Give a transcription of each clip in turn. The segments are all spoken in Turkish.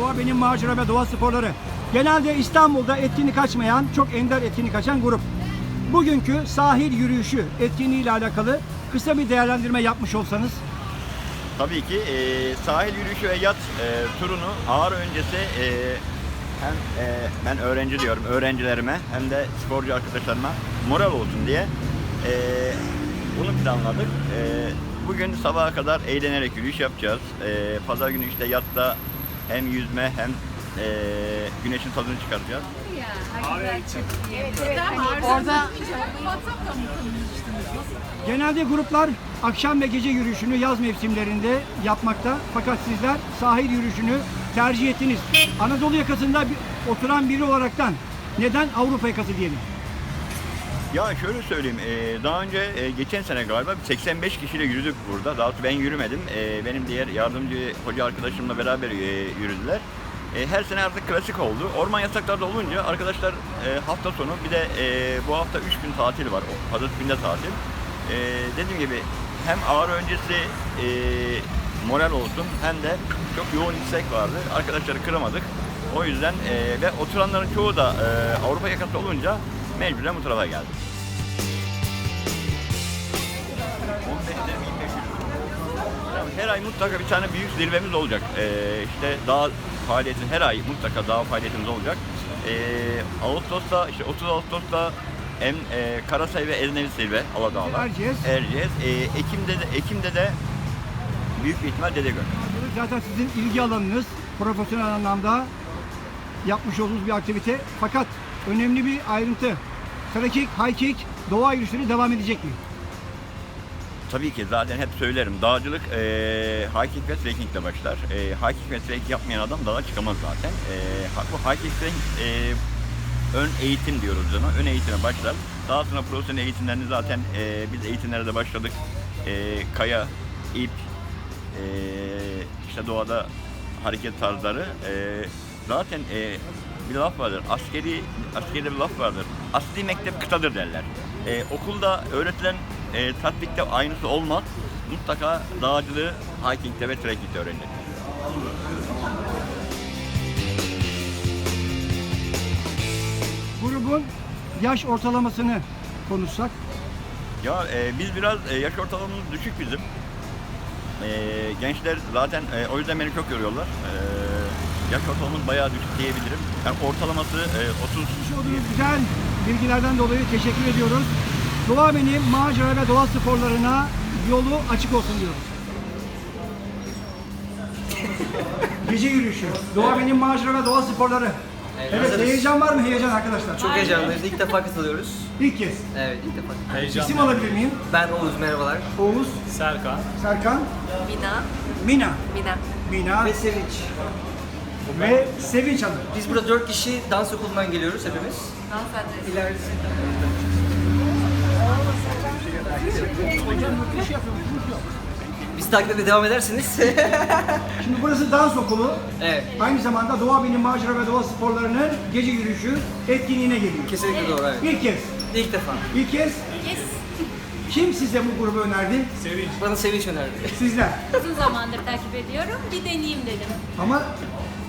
Doğa Benim Macera ve Doğa Sporları. Genelde İstanbul'da etkinlik açmayan, çok ender etkinlik açan grup. Bugünkü sahil yürüyüşü etkinliği ile alakalı kısa bir değerlendirme yapmış olsanız. Tabii ki e, sahil yürüyüşü ve yat e, turunu ağır öncesi e, hem e, ben öğrenci diyorum öğrencilerime hem de sporcu arkadaşlarıma moral olsun diye e, bunu planladık. E, bugün sabaha kadar eğlenerek yürüyüş yapacağız. E, Pazar günü işte yatta hem yüzme hem e, güneşin tadını çıkartacağız. Orada Genelde gruplar akşam ve gece yürüyüşünü yaz mevsimlerinde yapmakta. Fakat sizler sahil yürüyüşünü tercih ettiniz. Anadolu yakasında bir, oturan biri olaraktan neden Avrupa yakası diyelim? Ya şöyle söyleyeyim, e, daha önce e, geçen sene galiba 85 kişiyle yürüdük burada. Daha ben yürümedim, E, benim diğer yardımcı hoca arkadaşımla beraber yürüdüler. Her sene artık klasik oldu. Orman yasakları da olunca arkadaşlar hafta sonu bir de bu hafta 3 gün tatil var. O Pazartesi günde tatil. Dediğim gibi hem ağır öncesi moral olsun hem de çok yoğun istek vardı. Arkadaşları kıramadık. O yüzden ve oturanların çoğu da Avrupa yakası olunca mecburen bu tarafa geldim. 15'te 1500. Tamam, Her ay mutlaka bir tane büyük zirvemiz olacak. Ee, işte dağ faaliyeti her ay mutlaka dağ faaliyetimiz olacak. Ee, Ağustos'ta işte 30 Ağustos'ta en e, Karasay ve Eznevi zirve Aladağlar. Erciyes. Erciyes. Ee, Ekim'de de Ekim'de de büyük bir ihtimal Dedegöl. Zaten sizin ilgi alanınız profesyonel anlamda yapmış olduğunuz bir aktivite. Fakat önemli bir ayrıntı. Trekking, hiking, doğa yürüyüşleri devam edecek mi? Tabii ki zaten hep söylerim. Dağcılık e, hiking ve trekking ile başlar. E, hiking ve trekking yapmayan adam dağa çıkamaz zaten. E, bu hiking trekking e, ön eğitim diyoruz biz ona. Ön eğitime başlar. Daha sonra profesyonel eğitimlerini zaten e, biz eğitimlere de başladık. E, kaya, ip, e, işte doğada hareket tarzları. E, zaten e, bir laf vardır. Askeri askerde bir laf vardır. Asli mektep kıtadır derler. E, okulda öğretilen e, tatbikte aynısı olmaz. Mutlaka dağcılığı hiking'de ve trekking'de öğrenilir. Grubun yaş ortalamasını konuşsak. Ya e, biz biraz e, yaş ortalamamız düşük bizim. E, gençler zaten e, o yüzden beni çok yoruyorlar. E, yaş ortalamamız bayağı düşük diyebilirim. Yani ortalaması e, 30 Vermiş olduğunuz güzel bilgilerden dolayı teşekkür ediyoruz. Doğa Benim macera ve doğa sporlarına yolu açık olsun diyoruz. Gece yürüyüşü. Doğa Benim macera ve doğa sporları. Evet, hazırız. heyecan var mı? Heyecan arkadaşlar. Çok heyecanlıyız. İlk defa katılıyoruz. İlk kez. Evet, ilk defa. İsim alabilir miyim? Ben Oğuz, merhabalar. Oğuz, Serkan. Serkan, Mina, Mina, Mina. Mina Ve Sevinç. Ve Sevinç Hanım. Biz burada dört kişi dans okulundan geliyoruz hepimiz. Dans adresi. İlerisi. Bizi takip etmeye devam edersiniz. Şimdi burası dans okulu. evet. Aynı zamanda Doğa Benim macera ve doğa sporlarının gece yürüyüşü etkinliğine geliyor. Kesinlikle doğru. Evet. İlk kez. İlk defa. İlk kez Yes. kim size bu grubu önerdi? Bana Sevinç önerdi. Sizler. Uzun zamandır takip ediyorum. Bir deneyeyim dedim. Ama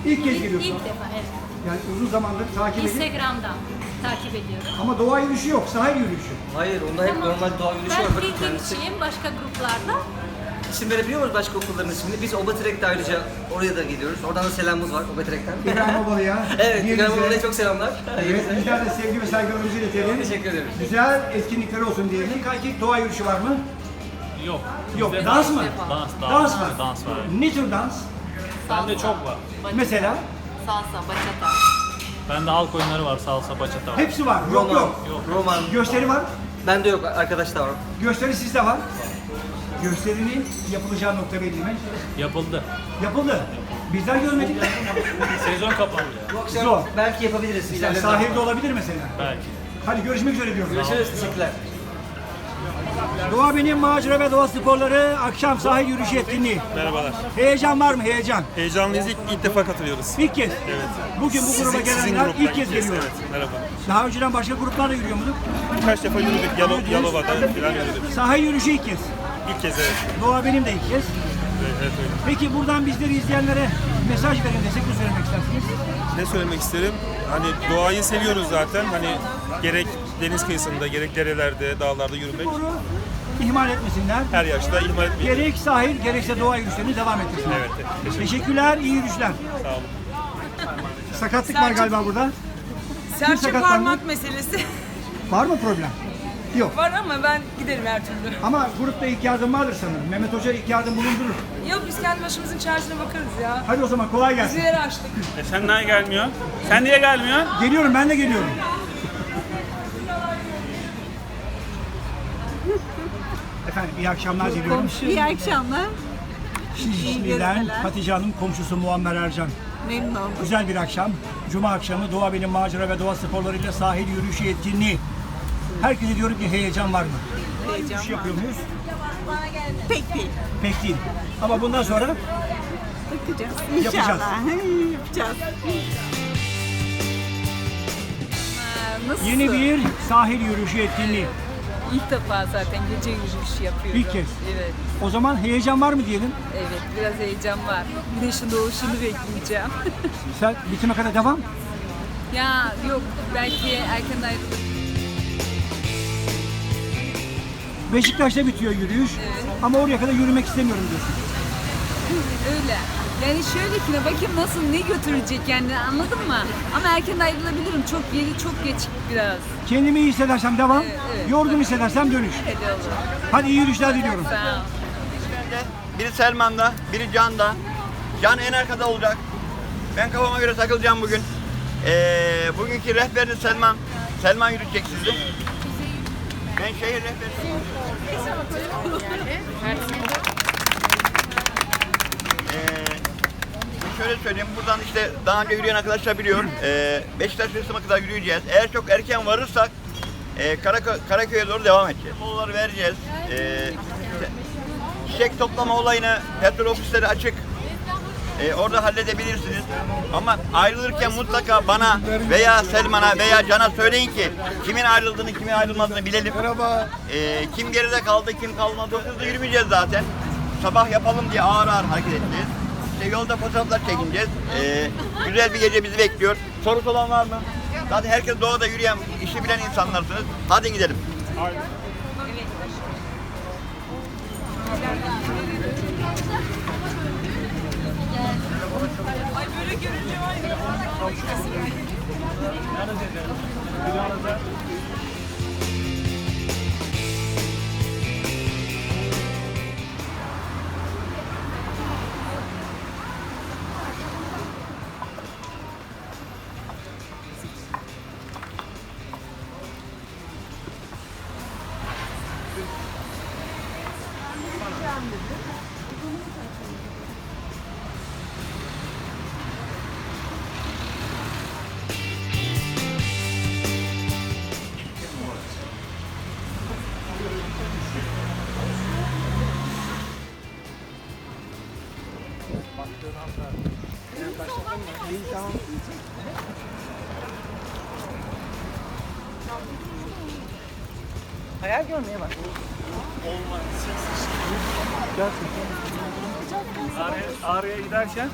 ilk kez İlk, geliyorsunuz. ilk defa evet. Yani uzun zamandır takip edin. Instagram'dan takip ediyorum. Ama doğa yürüyüşü yok, sahil yürüyüşü. Hayır, onda hep normal doğa yürüyüşü var. ben Bakın kendisi. başka gruplarda. İsim verebiliyor muyuz başka okulların ismini? Biz Obatrek'te ayrıca oraya da gidiyoruz. Oradan da selamımız var Obatrek'ten. İbrahim Obalı'ya. evet, İbrahim Obalı'ya çok selamlar. Evet, bizler de sevgi ve saygılarımızı iletelim. Teşekkür ederiz. Güzel etkinlikler olsun diyelim. Kaykik doğa yürüyüşü var mı? Yok. Yok. Bizde Dans mı? Dans, dans, Dans var. Dans var. Ne tür dans? Bende çok var. Mesela Salsa, bachata. Bende halk oyunları var. Salsa, bachata var. hepsi var. Yok Roman, yok. Roman. Gösteri var. Bende yok, arkadaş da var. Gösteri sizde var. Gösterinin yapılacağı nokta belli mi? Yapıldı. Yapıldı. Bizler görmedik. Sezon kapandı ya. Bu akşam Zor. belki yapabiliriz. İleride. sahilde olabilir mesela. Belki. Hadi görüşmek üzere diyoruz. Görüşürüz, teşekkürler. Doğa Benim Macera ve Doğa Sporları akşam sahil yürüyüşü etkinliği. Merhabalar. Heyecan var mı? Heyecan. Heyecanlıyız. İlk, ilk defa katılıyoruz. İlk kez. Evet. Bugün bu Sizin- gruba sizin gelenler gruptan ilk kez geliyor. Evet, merhaba. Daha önceden başka gruplarla yürüyor muyduk? Birkaç defa yürüdük. Yalo, Yalova'da falan yürüdük. Sahil yürüyüşü ilk kez. İlk kez evet. Doğa Benim de ilk kez. Evet öyle. Peki buradan bizleri izleyenlere mesaj verin desek ne söylemek istersiniz? Ne söylemek isterim? Hani doğayı seviyoruz zaten. Hani gerek deniz kıyısında, gerek derelerde, dağlarda yürümek. Sporu ihmal etmesinler. Her yaşta ihmal etmeyin. Gerek sahil gerekse doğa yürüyüşlerini devam ettirsinler. Evet, teşekkür Teşekkürler, iyi yürüyüşler. Sağ olun. Sakatlık var galiba burada. Serçe sakatlandı? parmak meselesi Var mı problem? Yok. var ama ben giderim her türlü. Ama grupta ilk yardım vardır sanırım. Mehmet Hoca ilk yardım bulundurur. Yok biz kendi başımızın çaresine bakarız ya. Hadi o zaman kolay gelsin. Dizileri açtık. E sen niye gelmiyorsun? Sen niye gelmiyorsun? Geliyorum ben de geliyorum. Efendim iyi akşamlar diliyorum. İyi akşamlar. Şişli'den. Hatice Hanım komşusu Muammer Ercan. Memnun oldum. Güzel bir akşam. Cuma akşamı Doğa Benim Macera ve Doğa Sporlarıyla sahil yürüyüşü etkinliği. Herkese diyorum ki heyecan var mı? Heyecan Yürüyüş yapıyor muyuz? Pek değil. Pek değil. Ama bundan sonra Bakacağız. Yapacağız. İnşallah. Yapacağız. Nasıl? yeni bir sahil yürüyüşü etkinliği. İlk defa zaten gece yürüyüşü yapıyorum. İlk kez. Evet, O zaman heyecan var mı diyelim? evet biraz heyecan var. Güneşin doğuşunu bekleyeceğim. Sen bitime kadar devam. ya yok belki erken ayrılır. Beşiktaş'ta bitiyor yürüyüş. Ama oraya kadar yürümek istemiyorum diyorsun. Öyle. Yani şöyle ki ne bakayım nasıl ne götürecek yani anladın mı? Ama erken ayrılabilirim. Çok yeri çok geç biraz. Kendimi iyi hissedersem devam, Evet, evet. yorgun hissedersem dönüş. Hadi olur. Hadi iyi yürüyüşler diliyorum. Sağ ol. Biri Selman'da, biri Can'da. Can en arkada olacak. Ben kafama göre takılacağım bugün. Ee, bugünkü rehberiniz Selman. Selman yürütecek sizi. Ben şehir rehberiyim. Şöyle söyleyeyim, buradan işte daha önce yürüyen arkadaşlar biliyor. Ee, Beşiktaş Resim'e kadar yürüyeceğiz. Eğer çok erken varırsak e, Karaköy, Karaköy'e doğru devam edeceğiz. Molaları vereceğiz. İşte çiçek toplama olayını petrol ofisleri açık. Ee, orada halledebilirsiniz. Ama ayrılırken mutlaka bana veya Selman'a veya Can'a söyleyin ki kimin ayrıldığını, kimin ayrılmadığını bilelim. Merhaba. kim geride kaldı, kim kalmadı. Hızlı yürümeyeceğiz zaten. Sabah yapalım diye ağır ağır hareket edeceğiz. İşte yolda fotoğraflar çekineceğiz. Ee, güzel bir gece bizi bekliyor. Sorusu olan var mı? Zaten herkes doğada yürüyen, işi bilen insanlarsınız. Hadi gidelim. Hayal Sasha.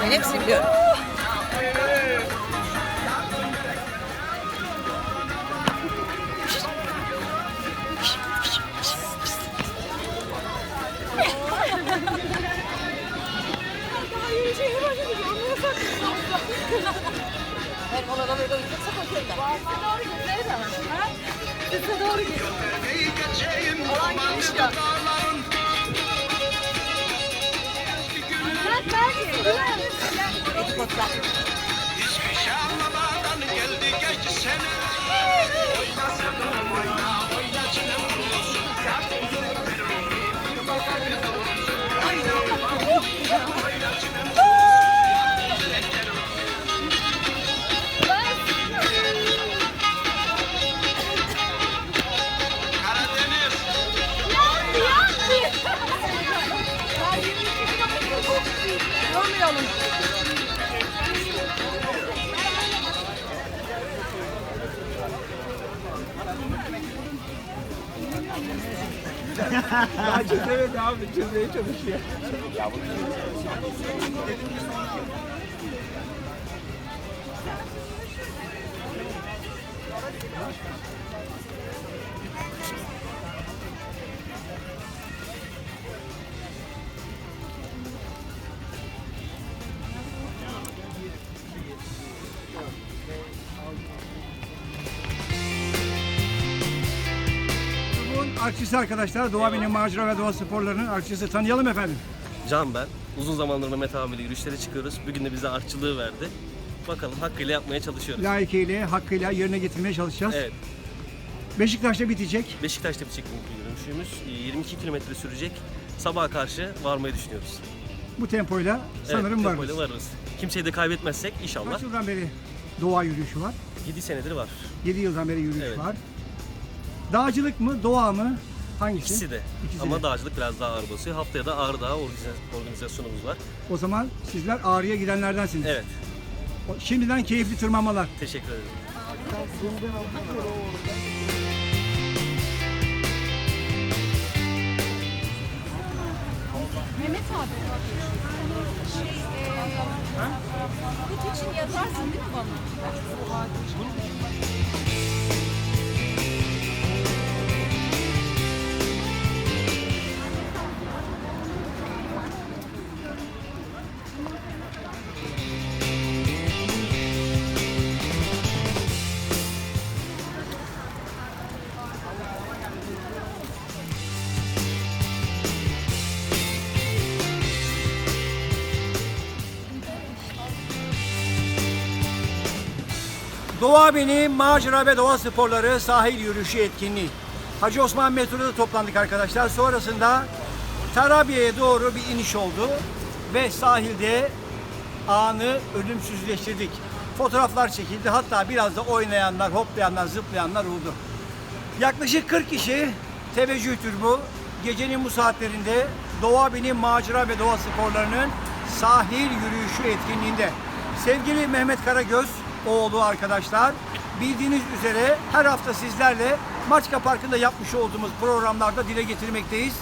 Bakmayın. Hepsini biliyorum. 骨は。Daha çözemedi abi. Çözmeye çalışıyor. Grubun Arkçısı arkadaşlar. Doğa Bilim Macera ve Doğa Sporları'nın arkçısı. Tanıyalım efendim. Can ben. Uzun zamandır Mehmet abiyle yürüyüşlere çıkıyoruz. Bugün de bize artçılığı verdi. Bakalım hakkıyla yapmaya çalışıyoruz. Layıkıyla, hakkıyla yerine getirmeye çalışacağız. Evet. Beşiktaş'ta bitecek. Beşiktaş'ta bir çekimlik yürüyüşümüz. 22 kilometre sürecek. Sabaha karşı varmayı düşünüyoruz. Bu tempoyla sanırım evet, tempoyla varırız. Kimseyi de kaybetmezsek inşallah. Kaç yıldan beri doğa yürüyüşü var? 7 senedir var. 7 yıldan beri yürüyüş Evet. var. Dağcılık mı, doğa mı? Hangisi? İkisi de. İkisi Ama de. dağcılık biraz daha ağır basıyor. Haftaya da Ağrı Dağı organiza- organizasyonumuz var. O zaman sizler Ağrı'ya gidenlerdensiniz. Evet. O- Şimdiden keyifli tırmanmalar. Teşekkür ederim. Mehmet abi. Şey, e, bu için yazarsın değil mi bana? Doğa Beni Macera ve Doğa Sporları sahil yürüyüşü etkinliği. Hacı Osman metroda toplandık arkadaşlar. Sonrasında Tarabya'ya doğru bir iniş oldu ve sahilde anı ölümsüzleştirdik. Fotoğraflar çekildi. Hatta biraz da oynayanlar, hoplayanlar, zıplayanlar oldu. Yaklaşık 40 kişi teveccühtür bu. Gecenin bu saatlerinde Doğa Bilim Macera ve Doğa Sporları'nın sahil yürüyüşü etkinliğinde. Sevgili Mehmet Karagöz oğlu arkadaşlar bildiğiniz üzere her hafta sizlerle Maçka Parkı'nda yapmış olduğumuz programlarda dile getirmekteyiz.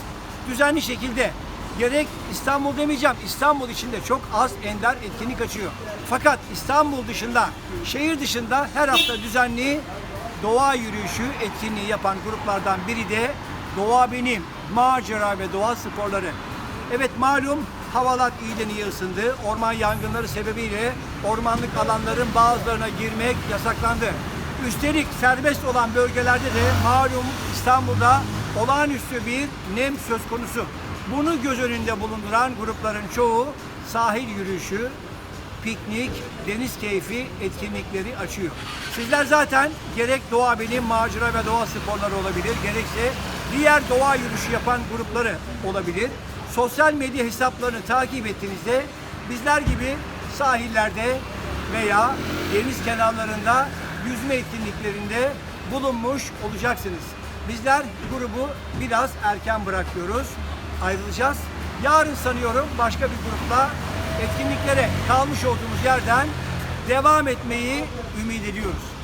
Düzenli şekilde gerek İstanbul demeyeceğim İstanbul içinde çok az ender etkinlik açıyor. Fakat İstanbul dışında, şehir dışında her hafta düzenli doğa yürüyüşü etkinliği yapan gruplardan biri de Doğa Benim, Macera ve Doğa Sporları. Evet malum havalar iyiden iyi ısındı. Orman yangınları sebebiyle ormanlık alanların bazılarına girmek yasaklandı. Üstelik serbest olan bölgelerde de malum İstanbul'da olağanüstü bir nem söz konusu. Bunu göz önünde bulunduran grupların çoğu sahil yürüyüşü, piknik, deniz keyfi etkinlikleri açıyor. Sizler zaten gerek doğa bilim, macera ve doğa sporları olabilir, gerekse diğer doğa yürüyüşü yapan grupları olabilir. Sosyal medya hesaplarını takip ettiğinizde bizler gibi sahillerde veya deniz kenarlarında yüzme etkinliklerinde bulunmuş olacaksınız. Bizler grubu biraz erken bırakıyoruz. Ayrılacağız. Yarın sanıyorum başka bir grupla etkinliklere kalmış olduğumuz yerden devam etmeyi ümit ediyoruz.